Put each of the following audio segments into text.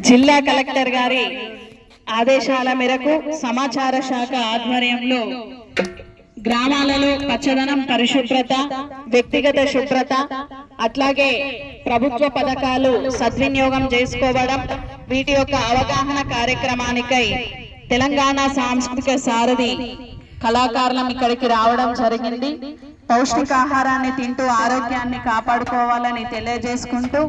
జిల్లా కలెక్టర్ గారి ఆదేశాల మేరకు సమాచార శాఖ ఆధ్వర్యంలో గ్రామాలలో పచ్చదనం పరిశుభ్రత వ్యక్తిగత శుభ్రత అట్లాగే ప్రభుత్వ పథకాలు సద్వినియోగం చేసుకోవడం వీటి యొక్క అవగాహన కార్యక్రమానికై తెలంగాణ సాంస్కృతిక సారథి కళాకారులం ఇక్కడికి రావడం జరిగింది. పౌష్టికాహారాన్ని తింటూ ఆరోగ్యాన్ని కాపాడుకోవాలని తెలియజేసుకుంటూ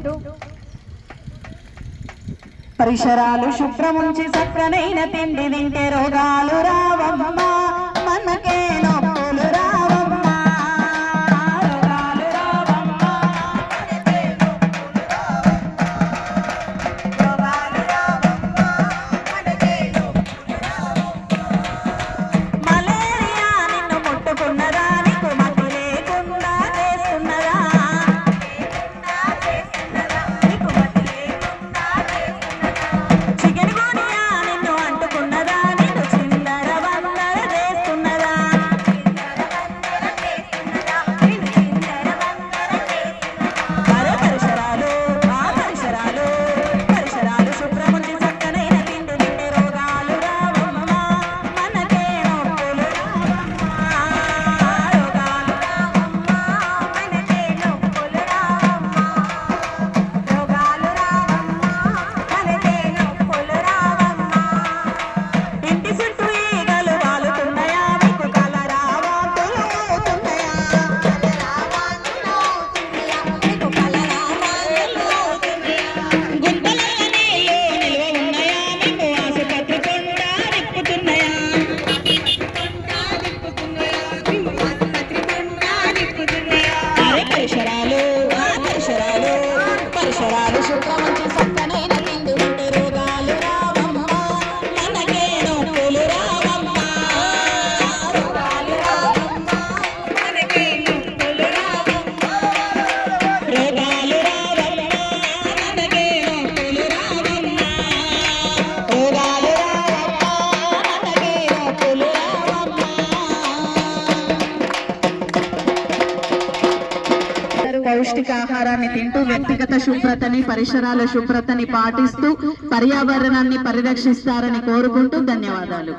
పరిసరాలు శుభ్రముంచి సక్రనైన తిండి తింటే రోగాలు రావమ్మా. పౌష్టికాహారాన్ని తింటూ వ్యక్తిగత శుభ్రతని పరిసరాల శుభ్రతని పాటిస్తూ పర్యావరణాన్ని పరిరక్షిస్తారని కోరుకుంటూ ధన్యవాదాలు.